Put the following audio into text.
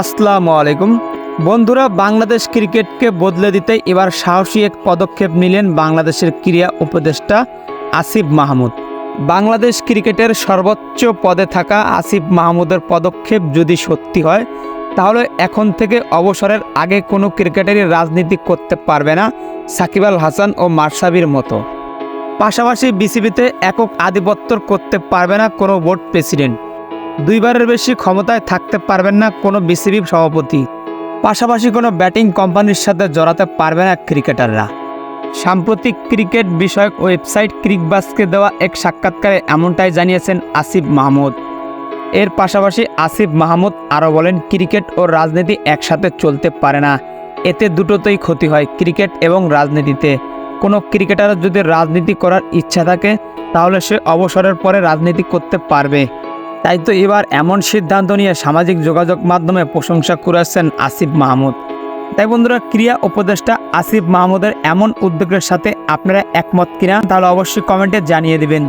আসসালামু আলাইকুম। বন্ধুরা, বাংলাদেশ ক্রিকেটকে বদলে দিতে এবার সাহসী এক পদক্ষেপ নিলেন বাংলাদেশের ক্রীড়া উপদেষ্টা আসিফ মাহমুদ। বাংলাদেশ ক্রিকেটের সর্বোচ্চ পদে থাকা আসিফ মাহমুদের পদক্ষেপ যদি সত্যি হয়, তাহলে এখন থেকে অবসরের আগে কোনো ক্রিকেটারই রাজনীতি করতে পারবে না সাকিব আল হাসান ও মার্শাবির মতো। পাশাপাশি বিসিবিতে একক আধিপত্য করতে পারবে না কোনো বোর্ড প্রেসিডেন্ট। দুইবারের বেশি ক্ষমতায় থাকতে পারবেন না কোনো বিসিবি সভাপতি। পাশাপাশি কোনো ব্যাটিং কোম্পানির সাথে জড়াতে পারবে না ক্রিকেটাররা। সাম্প্রতিক ক্রিকেট বিষয়ক ওয়েবসাইট ক্রিকবাসকে দেওয়া এক সাক্ষাৎকারে এমনটাই জানিয়েছেন আসিফ মাহমুদ। এর পাশাপাশি আসিফ মাহমুদ আরও বলেন, ক্রিকেট ও রাজনীতি একসাথে চলতে পারে না। এতে দুটোতেই ক্ষতি হয়, ক্রিকেট এবং রাজনীতিতে। কোনো ক্রিকেটারের যদি রাজনীতি করার ইচ্ছা থাকে, তাহলে সে অবসরের পরে রাজনীতি করতে পারবে। তাই তো এবার এমন সিদ্ধান্ত নিয়ে সামাজিক যোগাযোগ মাধ্যমে প্রশংসা করেছেন আসিফ মাহমুদ। তাই বন্ধুরা, ক্রিয়া উপদেষ্টা আসিফ মাহমুদের এমন উদ্যোগের সাথে আপনারা একমত কিনা তাহলে অবশ্যই কমেন্টে জানিয়ে দিবেন।